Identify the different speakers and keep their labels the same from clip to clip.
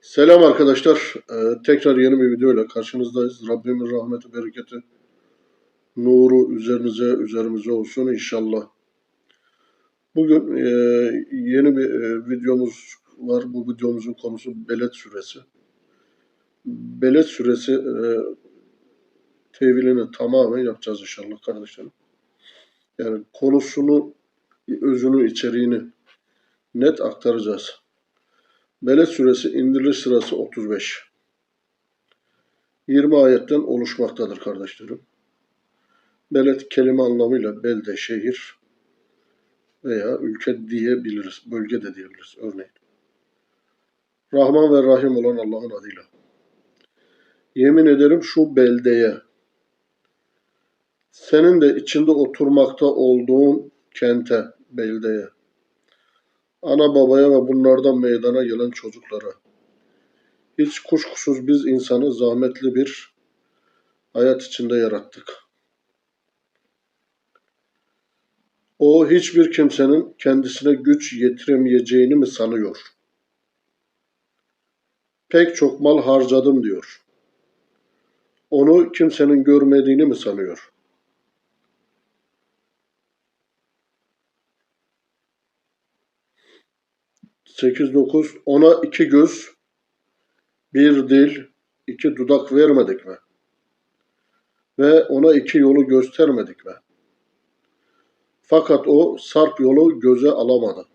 Speaker 1: Selam arkadaşlar. Ee, tekrar yeni bir videoyla karşınızdayız. Rabbimin rahmeti, bereketi, nuru üzerinize, üzerimize olsun inşallah. Bugün e, yeni bir e, videomuz var. Bu videomuzun konusu Beled Suresi. Beled Suresi e, tevilini tamamen yapacağız inşallah kardeşlerim. Yani konusunu, özünü, içeriğini net aktaracağız. Beled suresi indiriliş sırası 35. 20 ayetten oluşmaktadır kardeşlerim. Beled kelime anlamıyla belde, şehir veya ülke diyebiliriz. Bölge de diyebiliriz örneğin. Rahman ve Rahim olan Allah'ın adıyla. Yemin ederim şu beldeye, senin de içinde oturmakta olduğun kente, beldeye, ana babaya ve bunlardan meydana gelen çocuklara. Hiç kuşkusuz biz insanı zahmetli bir hayat içinde yarattık. O hiçbir kimsenin kendisine güç yetiremeyeceğini mi sanıyor? Pek çok mal harcadım diyor. Onu kimsenin görmediğini mi sanıyor? Sekiz dokuz. Ona iki göz, bir dil, iki dudak vermedik mi? Ve ona iki yolu göstermedik mi? Fakat o sarp yolu göze alamadı.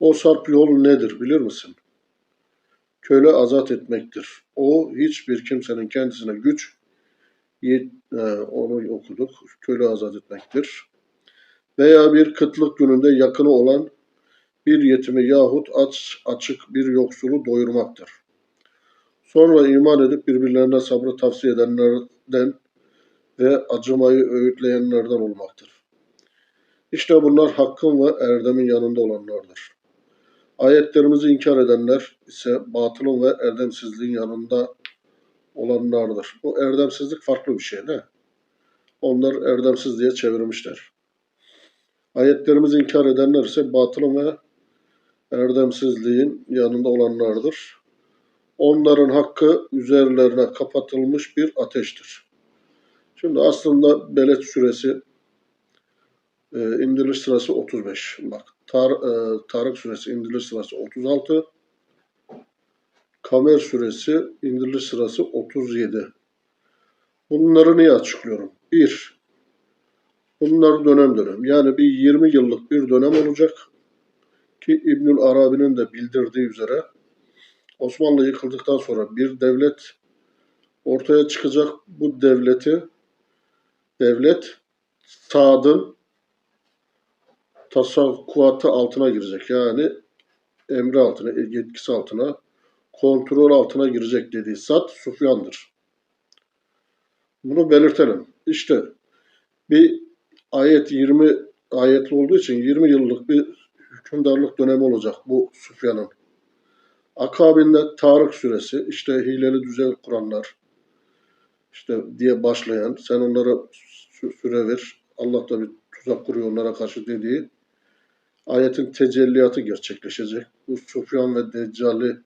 Speaker 1: O sarp yol nedir bilir misin? Köle azat etmektir. O hiçbir kimsenin kendisine güç e, onu okuduk. Köle azat etmektir. Veya bir kıtlık gününde yakını olan bir yetimi yahut aç, açık bir yoksulu doyurmaktır. Sonra iman edip birbirlerine sabrı tavsiye edenlerden ve acımayı öğütleyenlerden olmaktır. İşte bunlar hakkın ve erdemin yanında olanlardır. Ayetlerimizi inkar edenler ise batılın ve erdemsizliğin yanında olanlardır. Bu erdemsizlik farklı bir şey de. Onlar erdemsiz diye çevirmişler. Ayetlerimizi inkar edenler ise batılın ve erdemsizliğin yanında olanlardır. Onların hakkı üzerlerine kapatılmış bir ateştir. Şimdi aslında Beled suresi e, indiriliş sırası 35. Bak Tar, e, Tarık suresi indiriliş sırası 36. Kamer suresi indiriliş sırası 37. Bunları niye açıklıyorum? 1. Bunlar dönem dönem. Yani bir 20 yıllık bir dönem olacak ki İbnül Arabi'nin de bildirdiği üzere Osmanlı yıkıldıktan sonra bir devlet ortaya çıkacak. Bu devleti devlet Sad'ın tasavvufatı altına girecek. Yani emri altına, yetkisi altına, kontrol altına girecek dediği Sad Sufyan'dır. Bunu belirtelim. İşte bir ayet 20 ayetli olduğu için 20 yıllık bir hükümdarlık dönemi olacak bu Sufyan'ın. Akabinde Tarık suresi işte hileli düzen kuranlar işte diye başlayan sen onlara sü- süre ver Allah da bir tuzak kuruyor onlara karşı dediği ayetin tecelliyatı gerçekleşecek. Bu Sufyan ve Deccali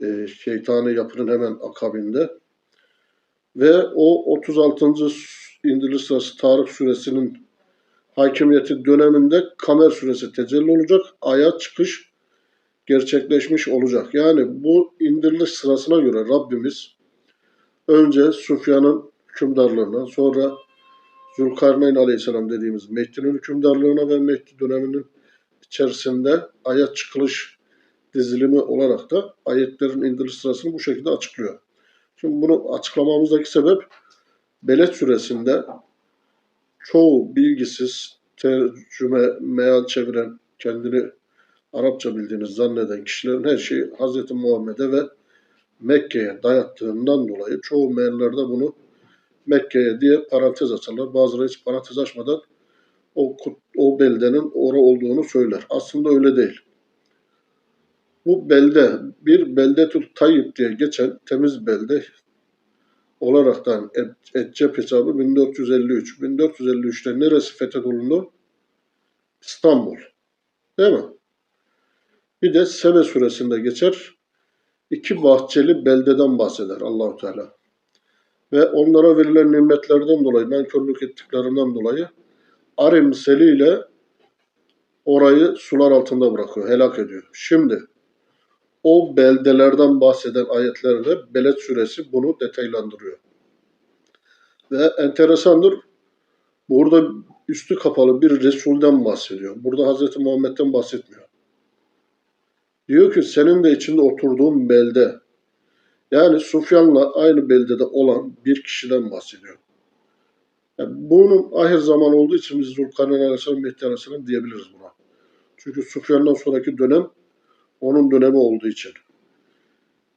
Speaker 1: e, şeytani yapının hemen akabinde ve o 36. indiriş sırası Tarık suresinin hakimiyeti döneminde Kamer suresi tecelli olacak. Aya çıkış gerçekleşmiş olacak. Yani bu indiriliş sırasına göre Rabbimiz önce Sufyan'ın hükümdarlığına sonra Zülkarneyn aleyhisselam dediğimiz Mehdi'nin hükümdarlığına ve Mehdi döneminin içerisinde aya çıkılış dizilimi olarak da ayetlerin indiriş sırasını bu şekilde açıklıyor. Şimdi bunu açıklamamızdaki sebep Beled suresinde çoğu bilgisiz, tercüme, meal çeviren, kendini Arapça bildiğini zanneden kişilerin her şeyi Hz. Muhammed'e ve Mekke'ye dayattığından dolayı çoğu meallerde bunu Mekke'ye diye parantez açarlar. Bazıları hiç parantez açmadan o, o beldenin ora olduğunu söyler. Aslında öyle değil. Bu belde bir beldetül tayyip diye geçen temiz belde olaraktan Etcep hesabı 1453. 1453'te neresi fethedildi? İstanbul. Değil mi? Bir de Sebe suresinde geçer. iki bahçeli beldeden bahseder Allahu Teala. Ve onlara verilen nimetlerden dolayı, nankörlük ettiklerinden dolayı Arim seliyle orayı sular altında bırakıyor, helak ediyor. Şimdi o beldelerden bahseden ayetlerde Beled suresi bunu detaylandırıyor. Ve enteresandır, burada üstü kapalı bir Resul'den bahsediyor. Burada Hz. Muhammed'den bahsetmiyor. Diyor ki senin de içinde oturduğun belde, yani Sufyan'la aynı beldede olan bir kişiden bahsediyor. Yani bunun ahir zaman olduğu için biz Zulkarneyn Aleyhisselam Mehdi Aleyhisselam diyebiliriz buna. Çünkü Sufyan'dan sonraki dönem onun dönemi olduğu için.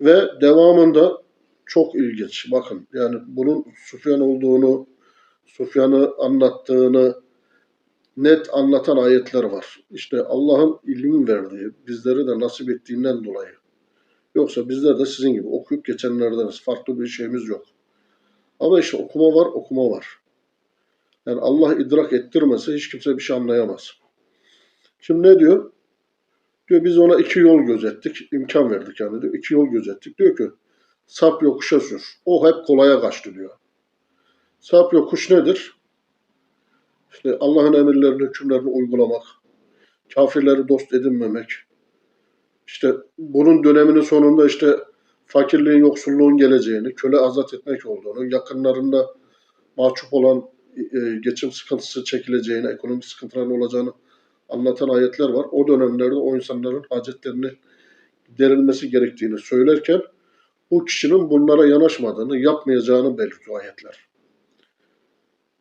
Speaker 1: Ve devamında çok ilginç. Bakın yani bunun Sufyan olduğunu, Sufyan'ı anlattığını net anlatan ayetler var. İşte Allah'ın ilim verdiği, bizleri de nasip ettiğinden dolayı. Yoksa bizler de sizin gibi okuyup geçenlerdeniz. Farklı bir şeyimiz yok. Ama işte okuma var, okuma var. Yani Allah idrak ettirmese hiç kimse bir şey anlayamaz. Şimdi ne diyor? Diyor biz ona iki yol gözettik, imkan verdik yani diyor. İki yol gözettik. Diyor ki sap yokuşa sür. O hep kolaya kaçtı diyor. Sap yokuş nedir? İşte Allah'ın emirlerini, hükümlerini uygulamak, kafirleri dost edinmemek. İşte bunun döneminin sonunda işte fakirliğin, yoksulluğun geleceğini, köle azat etmek olduğunu, yakınlarında mahcup olan e, geçim sıkıntısı çekileceğini, ekonomik sıkıntıların olacağını anlatan ayetler var. O dönemlerde o insanların hacetlerini giderilmesi gerektiğini söylerken bu kişinin bunlara yanaşmadığını, yapmayacağını belirtiyor ayetler.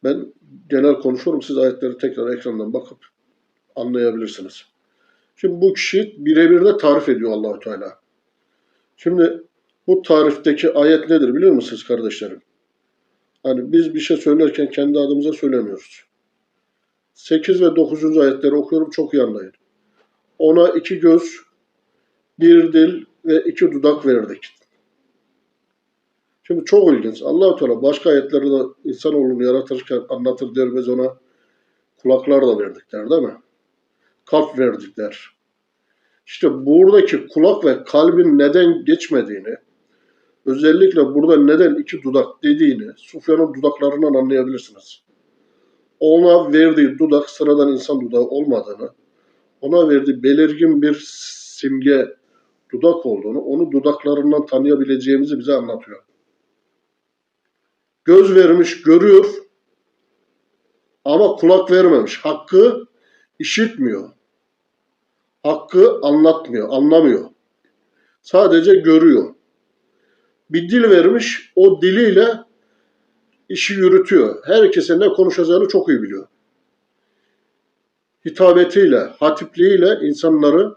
Speaker 1: Ben genel konuşuyorum. Siz ayetleri tekrar ekrandan bakıp anlayabilirsiniz. Şimdi bu kişi birebir de tarif ediyor Allahu Teala. Şimdi bu tarifteki ayet nedir biliyor musunuz kardeşlerim? Hani biz bir şey söylerken kendi adımıza söylemiyoruz. 8 ve 9. ayetleri okuyorum çok iyi anlayın. Ona iki göz, bir dil ve iki dudak verdik. Şimdi çok ilginç. allah Teala başka ayetlerde de insanoğlunu yaratırken anlatır der biz ona kulaklar da verdikler değil mi? Kalp verdikler. İşte buradaki kulak ve kalbin neden geçmediğini, özellikle burada neden iki dudak dediğini Sufyan'ın dudaklarından anlayabilirsiniz. Ona verdiği dudak sıradan insan dudağı olmadığını, ona verdiği belirgin bir simge dudak olduğunu, onu dudaklarından tanıyabileceğimizi bize anlatıyor. Göz vermiş, görüyor ama kulak vermemiş. Hakkı işitmiyor. Hakkı anlatmıyor, anlamıyor. Sadece görüyor. Bir dil vermiş, o diliyle işi yürütüyor. Herkese ne konuşacağını çok iyi biliyor. Hitabetiyle, hatipliğiyle insanları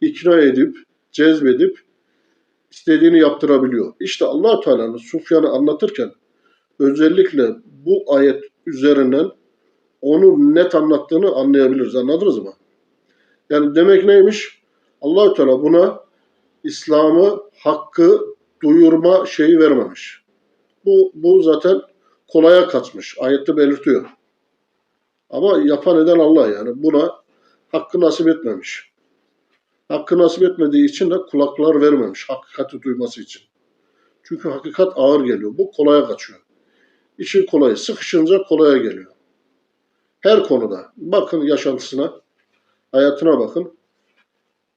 Speaker 1: ikna edip, cezbedip istediğini yaptırabiliyor. İşte allah Teala'nın Sufyan'ı anlatırken özellikle bu ayet üzerinden onu net anlattığını anlayabiliriz. Anladınız mı? Yani demek neymiş? allah Teala buna İslam'ı, hakkı duyurma şeyi vermemiş. Bu, bu zaten kolaya kaçmış. Ayette belirtiyor. Ama yapan eden Allah yani. Buna hakkı nasip etmemiş. Hakkı nasip etmediği için de kulaklar vermemiş. Hakikati duyması için. Çünkü hakikat ağır geliyor. Bu kolaya kaçıyor. İşin kolayı. Sıkışınca kolaya geliyor. Her konuda. Bakın yaşantısına, hayatına bakın.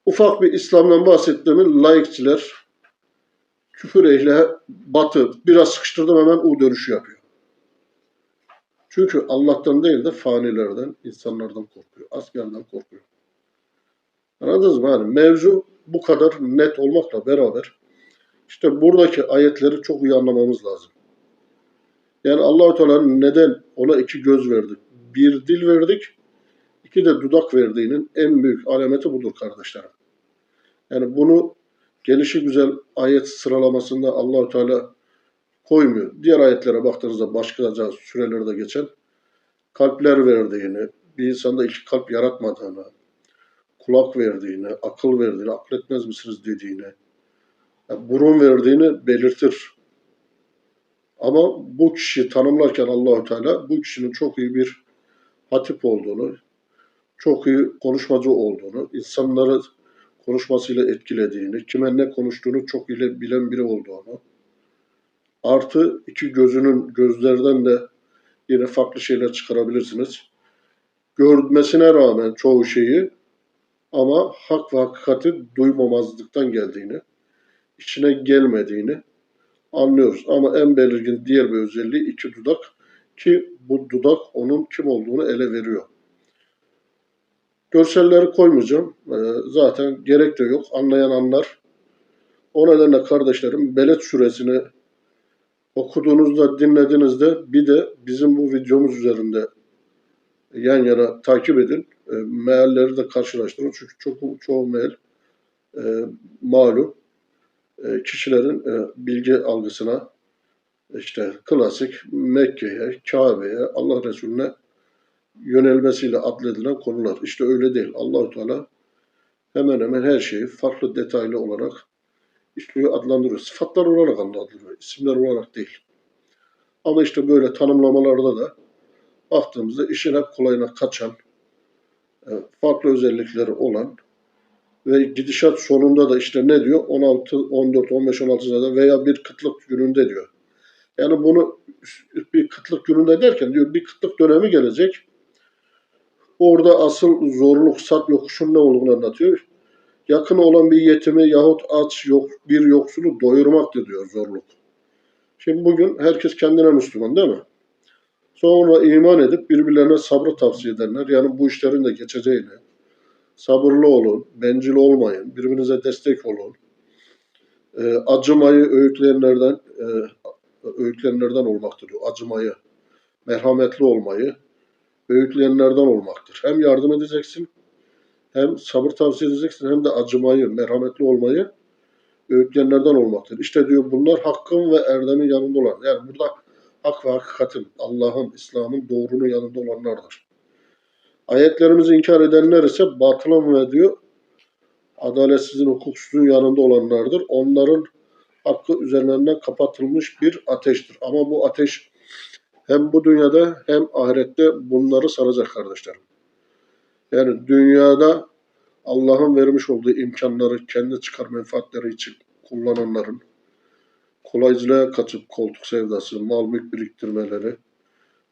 Speaker 1: Ufak bir İslam'dan bahsettiğimin laikçiler, küfür ehli, batı, biraz sıkıştırdım hemen o dönüşü yapıyor. Çünkü Allah'tan değil de fanilerden, insanlardan korkuyor. Askerden korkuyor. Anladınız mı? Yani mevzu bu kadar net olmakla beraber işte buradaki ayetleri çok iyi anlamamız lazım. Yani Allahu Teala'nın neden ona iki göz verdik, bir dil verdik, iki de dudak verdiğinin en büyük alameti budur kardeşlerim. Yani bunu gelişi güzel ayet sıralamasında Allahu Teala koymuyor. Diğer ayetlere baktığınızda başkaca sürelerde geçen kalpler verdiğini, bir insanda iki kalp yaratmadığını, kulak verdiğini, akıl verdiğini, akletmez misiniz dediğini, yani burun verdiğini belirtir. Ama bu kişi tanımlarken Allahu Teala bu kişinin çok iyi bir hatip olduğunu, çok iyi konuşmacı olduğunu, insanları konuşmasıyla etkilediğini, kime ne konuştuğunu çok ile bilen biri olduğunu, artı iki gözünün gözlerden de yine farklı şeyler çıkarabilirsiniz. Görmesine rağmen çoğu şeyi ama hak ve hakikati duymamazlıktan geldiğini, içine gelmediğini anlıyoruz. Ama en belirgin diğer bir özelliği iki dudak ki bu dudak onun kim olduğunu ele veriyor. Görselleri koymayacağım. Ee, zaten gerek de yok. Anlayan anlar. O nedenle kardeşlerim Beled suresini okuduğunuzda, dinlediğinizde bir de bizim bu videomuz üzerinde yan yana takip edin. E, mealleri de karşılaştırın. Çünkü çok çoğu meal e, malum e, kişilerin e, bilgi algısına işte klasik Mekke'ye, Kabe'ye, Allah Resulüne yönelmesiyle adledilen konular. İşte öyle değil. Allahu Teala hemen hemen her şeyi farklı detaylı olarak işliyor, adlandırıyor. Sıfatlar olarak adlandırıyor. isimler olarak değil. Ama işte böyle tanımlamalarda da baktığımızda işin hep kolayına kaçan, e, farklı özellikleri olan ve gidişat sonunda da işte ne diyor? 16, 14, 15, 16 da veya bir kıtlık gününde diyor. Yani bunu bir kıtlık gününde derken diyor bir kıtlık dönemi gelecek. Orada asıl zorluk, sat yokuşun ne olduğunu anlatıyor. Yakın olan bir yetimi yahut aç yok, bir yoksulu doyurmaktır diyor zorluk. Şimdi bugün herkes kendine Müslüman değil mi? Sonra iman edip birbirlerine sabrı tavsiye edenler. Yani bu işlerin de geçeceğini, sabırlı olun, bencil olmayın, birbirinize destek olun. E, acımayı öğütleyenlerden, e, öğütleyenlerden olmaktır diyor. Acımayı, merhametli olmayı öğütleyenlerden olmaktır. Hem yardım edeceksin, hem sabır tavsiye edeceksin, hem de acımayı, merhametli olmayı öğütleyenlerden olmaktır. İşte diyor bunlar hakkın ve erdemin yanında olan. Yani burada hak ve hakikatin, Allah'ın, İslam'ın doğrunun yanında olanlardır. Ayetlerimizi inkar edenler ise batılın ve diyor adaletsizin, hukuksuzun yanında olanlardır. Onların hakkı üzerlerinden kapatılmış bir ateştir. Ama bu ateş hem bu dünyada hem ahirette bunları saracak kardeşlerim. Yani dünyada Allah'ın vermiş olduğu imkanları kendi çıkar menfaatleri için kullananların kolaycılığa kaçıp koltuk sevdası, mal mülk biriktirmeleri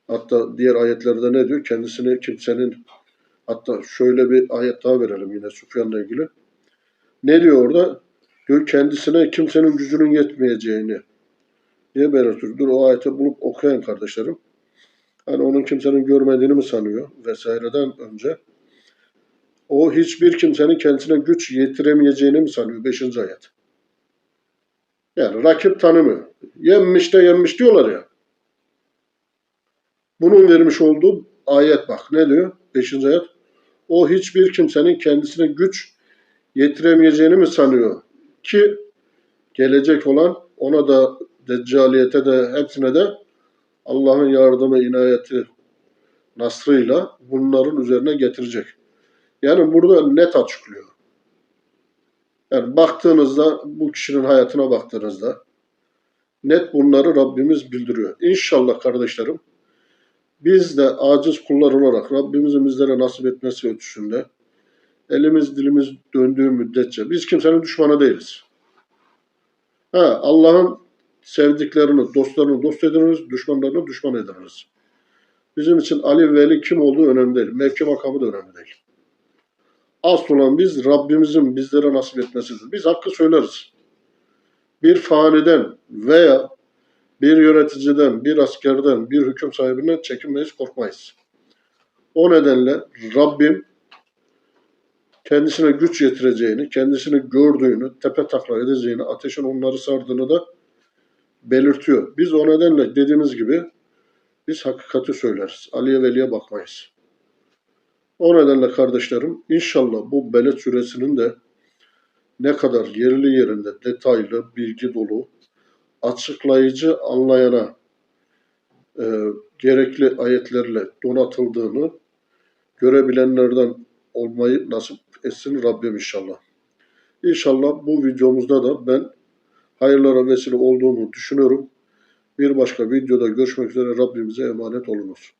Speaker 1: hatta diğer ayetlerde ne diyor? Kendisini kimsenin hatta şöyle bir ayet daha verelim yine Sufyan'la ilgili. Ne diyor orada? Diyor kendisine kimsenin gücünün yetmeyeceğini diye belirtiyor. Dur o ayeti bulup okuyan kardeşlerim. Hani onun kimsenin görmediğini mi sanıyor vesaireden önce. O hiçbir kimsenin kendisine güç yetiremeyeceğini mi sanıyor? Beşinci ayet. Yani rakip tanımıyor. Yenmiş de yenmiş diyorlar ya. Bunun vermiş olduğu ayet bak. Ne diyor? Beşinci ayet. O hiçbir kimsenin kendisine güç yetiremeyeceğini mi sanıyor? Ki gelecek olan ona da deccaliyete de hepsine de Allah'ın yardımı, inayeti, nasrıyla bunların üzerine getirecek. Yani burada net açıklıyor. Yani baktığınızda bu kişinin hayatına baktığınızda net bunları Rabbimiz bildiriyor. İnşallah kardeşlerim biz de aciz kullar olarak Rabbimizin bizlere nasip etmesi ölçüsünde elimiz dilimiz döndüğü müddetçe biz kimsenin düşmanı değiliz. Ha, Allah'ın sevdiklerini, dostlarını dost ediniriz, düşmanlarını düşman ediniriz. Bizim için Ali Veli kim olduğu önemli değil. Mevki makamı da önemli değil. Asıl olan biz Rabbimizin bizlere nasip etmesidir. Biz hakkı söyleriz. Bir faniden veya bir yöneticiden, bir askerden, bir hüküm sahibinden çekinmeyiz, korkmayız. O nedenle Rabbim kendisine güç yetireceğini, kendisini gördüğünü, tepe takla edeceğini, ateşin onları sardığını da belirtiyor. Biz o nedenle dediğimiz gibi biz hakikati söyleriz. Ali'ye veliye bakmayız. O nedenle kardeşlerim inşallah bu Beled suresinin de ne kadar yerli yerinde detaylı, bilgi dolu, açıklayıcı anlayana e, gerekli ayetlerle donatıldığını görebilenlerden olmayı nasip etsin Rabbim inşallah. İnşallah bu videomuzda da ben hayırlara vesile olduğunu düşünüyorum. Bir başka videoda görüşmek üzere Rabbimize emanet olunuz.